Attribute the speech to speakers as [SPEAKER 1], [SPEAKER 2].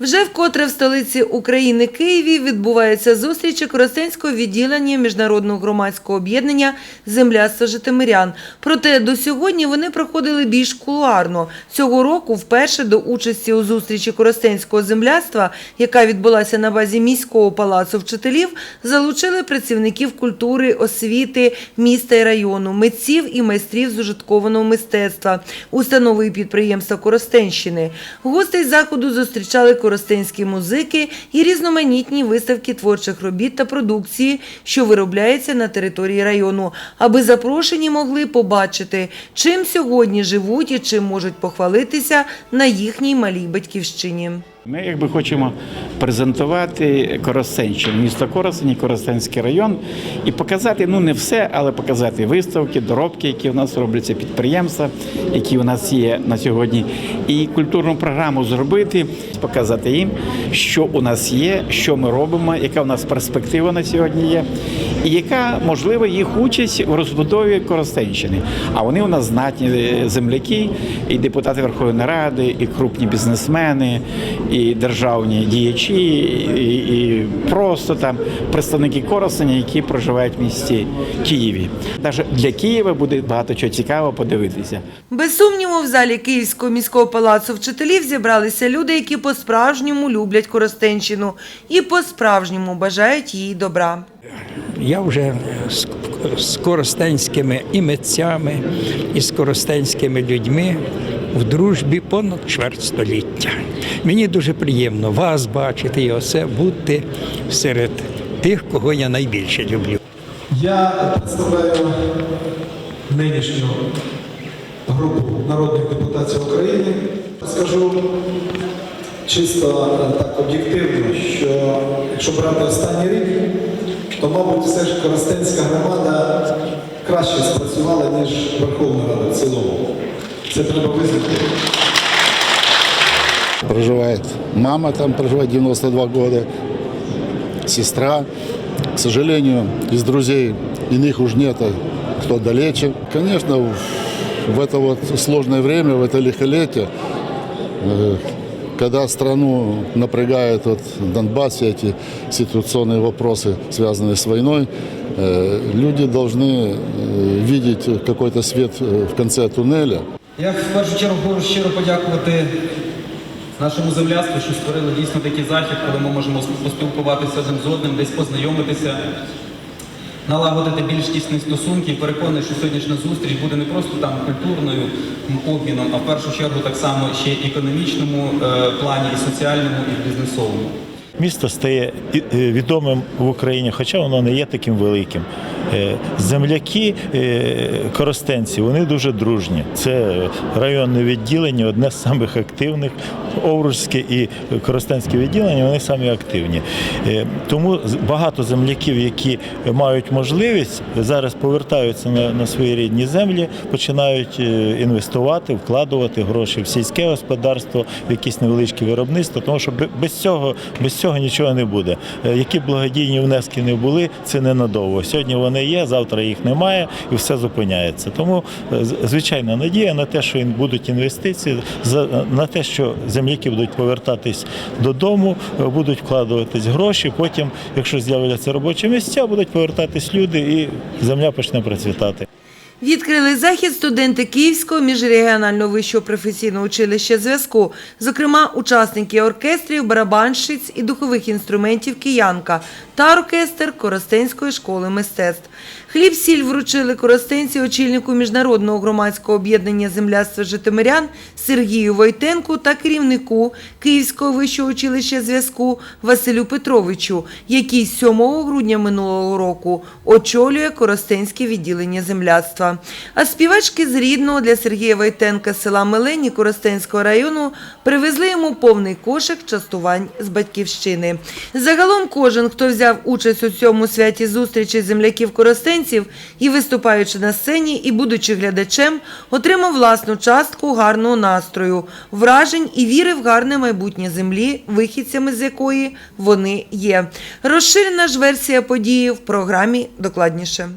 [SPEAKER 1] Вже вкотре в столиці України Києві відбувається зустріч Коростенського відділення міжнародного громадського об'єднання Земляство Житомирян. Проте до сьогодні вони проходили більш кулуарно. Цього року вперше до участі у зустрічі Коростенського земляства, яка відбулася на базі міського палацу вчителів, залучили працівників культури, освіти, міста і району, митців і майстрів з ужиткованого мистецтва, установи і підприємства Коростенщини. Гостей заходу зустрічали коростенські музики і різноманітні виставки творчих робіт та продукції, що виробляється на території району, аби запрошені могли побачити, чим сьогодні живуть і чим можуть похвалитися на їхній малій батьківщині.
[SPEAKER 2] Ми якби хочемо презентувати Коростенщину, місто Коростень, і Коростенський район і показати, ну не все, але показати виставки, доробки, які у нас робляться, підприємства, які у нас є на сьогодні, і культурну програму зробити, показати їм, що у нас є, що ми робимо, яка у нас перспектива на сьогодні є, і яка можлива їх участь у розбудові Коростенщини. А вони у нас знатні е, земляки, і депутати Верховної Ради, і крупні бізнесмени, і державні діячі, і, і просто там представники Коростеня, які проживають в місті Києві. Навіть для Києва буде багато чого цікавого подивитися.
[SPEAKER 1] Без сумніву, в залі Київського міського палацу вчителів зібралися люди, які по-справжньому люблять Коростенщину і по-справжньому бажають їй добра.
[SPEAKER 3] Я вже з, коростенськими і митцями, і з коростенськими людьми в дружбі понад чверть століття. Мені дуже приємно вас бачити і оце бути серед тих, кого я найбільше люблю.
[SPEAKER 4] Я представляю нинішню групу народних депутатів України. Скажу чисто е, так об'єктивно, що якщо брати останній рік, то, мабуть, все ж Коростенська громада краще спрацювала, ніж Верховна Рада в цілому. Це треба визнати.
[SPEAKER 5] Проживает мама там, проживает 92 года, сестра. К сожалению, из друзей иных уж нет, а кто далече. Конечно, в- это вот сложное время, в это лихолетие, э, когда страну напрягает вот Донбасс, все эти ситуационные вопросы, связанные с войной, э, люди должны э, видеть какой-то свет э, в конце туннеля.
[SPEAKER 6] Я в першу чергу хочу щиро подякувати нашому земляству, що створили дійсно такий захід, коли ми можемо поспілкуватися один з одним, десь познайомитися, налагодити більш тісні стосунки. І Переконаний, що сьогоднішня зустріч буде не просто там культурною обміном, а в першу чергу так само ще й економічному е, плані, і соціальному, і бізнесовому.
[SPEAKER 7] Місто стає е, відомим в Україні, хоча воно не є таким великим. Е, Земляки е, коростенці, вони дуже дружні. Це районне відділення, одне з самих активних. Овруцьке і Коростенське відділення, вони самі активні. Е, Тому багато земляків, які мають можливість, зараз повертаються на, на свої рідні землі, починають інвестувати, вкладувати гроші в сільське господарство, в якісь невеличкі виробництва, тому що без цього, без цього нічого не буде. Які б благодійні внески не були, це ненадовго. Сьогодні вони є, завтра їх немає і все зупиняється. Тому, звичайна звичайно, надія на те, що будуть інвестиції, на те, що земляки будуть повертатись додому, е, будуть вкладуватись гроші. Потім, якщо з'являться робочі місця, будуть повертатись люди, і земля почне процвітати.
[SPEAKER 1] Відкрили захід студенти Київського міжрегіонального вищого професійного училища зв'язку, зокрема учасники оркестрів, барабанщиць і духових інструментів Киянка та оркестр Коростенської школи мистецтв. Хліб сіль вручили коростенці очільнику міжнародного громадського об'єднання земляства Житомирян Сергію Войтенку та керівнику Київського вищого училища зв'язку Василю Петровичу, який з 7 грудня минулого року очолює Коростенське відділення земляцтва. А співачки з рідного для Сергія Войтенка з села Мелені Коростенського району привезли йому повний кошик частувань з батьківщини. Загалом кожен, хто взяв участь у цьому святі зустрічі земляків коростенців і виступаючи на сцені, і будучи глядачем, отримав власну частку гарного настрою, вражень і віри в гарне майбутнє землі, вихідцями з якої вони є. Розширена ж версія події в програмі докладніше.